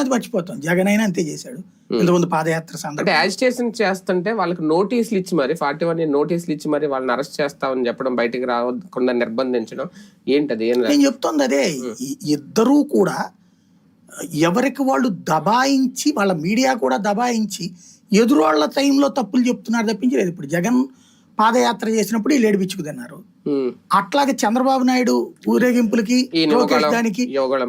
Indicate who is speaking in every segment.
Speaker 1: అది మర్చిపోతాం. జగన్ అయినా అంతే చేశాడు. ఇంతకుముందు పాదయాత్ర
Speaker 2: అంటే యాజిటేషన్ చేస్తుంటే వాళ్ళకి నోటీసులు ఇచ్చి మరి ఫార్టీ వన్ నోటీసులు ఇచ్చి మరి వాళ్ళని అరెస్ట్ చేస్తామని చెప్పడం బయటికి రాకుండా నిర్బంధించడం ఏంటది?
Speaker 1: నేను చెప్తోంది అదే. ఇద్దరూ కూడా ఎవరికి వాళ్ళు దబాయించి వాళ్ళ మీడియా కూడా దబాయించి ఎదురోళ్ళ టైంలో తప్పులు చెప్తున్నారు తప్పించి లేదు ఇప్పుడు జగన్ పాదయాత్ర చేసినప్పుడు వీళ్ళు ఏడిపించుకు తిన్నారు.
Speaker 2: ఉమ్.
Speaker 1: అట్లాగే చంద్రబాబు నాయుడు ఊరేగింపులకి లోకేష్ దానికి.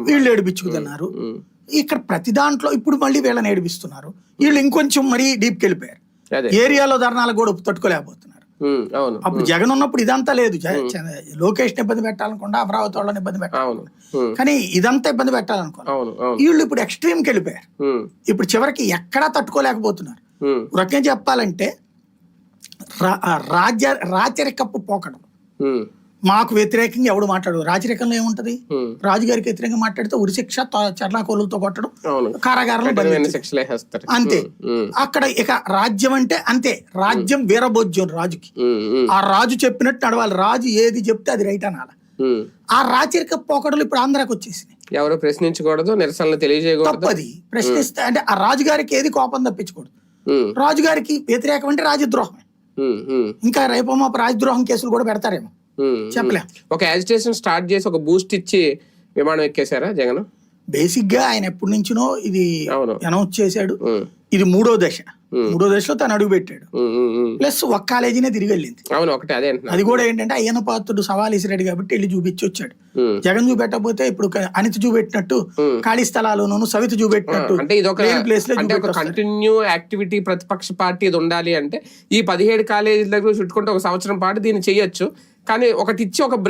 Speaker 1: వీళ్ళు ఏడిపించుకు తిన్నారు.
Speaker 2: ఉమ్.
Speaker 1: ఇక్కడ ప్రతి దాంట్లో ఇప్పుడు మళ్ళీ వీళ్ళని ఏడిపిస్తున్నారు. వీళ్ళు ఇంకొంచెం మరీ డీప్కి వెళ్ళిపోయారు. ఏరియాలో ధర్నాలకు కూడా తట్టుకోలేకపోతున్నారు. అప్పుడు జగన్ ఉన్నప్పుడు ఇదంతా లేదు. లోకేష్ ఇబ్బంది పెట్టాలనుకుండా అమరావతి వాళ్ళని ఇబ్బంది పెట్టాలి
Speaker 2: అవును. ఉమ్,
Speaker 1: కానీ ఇదంతా ఇబ్బంది
Speaker 2: అవును
Speaker 1: వీళ్ళు ఇప్పుడు ఎక్స్ట్రీమ్కి వెళ్ళిపోయారు. ఇప్పుడు చివరికి ఎక్కడా తట్టుకోలేకపోతున్నారు. రకంగా చెప్పాలంటే రాజ్య రాచరికప్పు పోకడం. మాకు వ్యతిరేకంగా ఎవడు మాట్లాడు రాచరికంలో ఏముంటది. రాజుగారికి వ్యతిరేకంగా మాట్లాడితే ఉరిశిక్ష చర్ణాకోలులతో కొట్టడం కారాగారంలో అంతే. అక్కడ ఇక రాజ్యం అంటే అంతే. రాజ్యం వీరభోజ్యం రాజుకి. ఆ రాజు చెప్పినట్టు నడవాలి. రాజు ఏది చెప్తే అది రైట్ అనాలి. ఆ రాచరిక పోకడలు ఇప్పుడు ఆంధ్రాకి వచ్చేసినాయి.
Speaker 2: ఎవరు ప్రశ్నించకూడదు నిరసనలు తెలియజేయకూడదు.
Speaker 1: తప్పది. ప్రశ్నిస్తే అంటే ఆ రాజుగారికి ఏది కోపం తప్పించకూడదు. రాజుగారికి వ్యతిరేకం అంటే
Speaker 2: ఉమ్,
Speaker 1: ఇంకా రేపో మా రాజద్రోహం కేసులు కూడా పెడతారేమో. చెప్పలేం.
Speaker 2: ఒక యాజిటేషన్ స్టార్ట్ చేసి ఒక బూస్ట్ ఇచ్చి విమానం ఎక్కేశారా జగన్?
Speaker 1: బేసిక్గా ఆయన ఎప్పటి నుంచినో ఇది అనౌన్స్ చేశాడు. ఇది మూడో దశ. మూడో దశలో తను అడుగు పెట్టాడు. ప్లస్ ఒక కాలేజీనే తిరిగి వెళ్ళింది
Speaker 2: అవును ఒకటే అదే
Speaker 1: అది కూడా ఏంటంటే అయ్యన పాత్రుడు సవాల్ ఇసిరాడు కాబట్టి వెళ్ళి చూపించి వచ్చాడు. జగన్ చూపెట్టకపోతే ఇప్పుడు అనిత చూపెట్టినట్టు. ఖాళీ స్థలాలను సవిత చూపెట్టినట్టు
Speaker 2: అంటే ఇది ఒక
Speaker 1: ప్లేస్లో
Speaker 2: అంటే ఒక
Speaker 1: చూపెట్టొస్తారు.
Speaker 2: కంటిన్యూ యాక్టివిటీ ప్రతిపక్ష పార్టీ ఇది ఉండాలి అంటే ఈ పదిహేడు కాలేజీల దగ్గర చుట్టుకుంటే ఒక సంవత్సరం పాటు దీన్ని చేయొచ్చు కానీ ఒకటి ఇచ్చి ఒక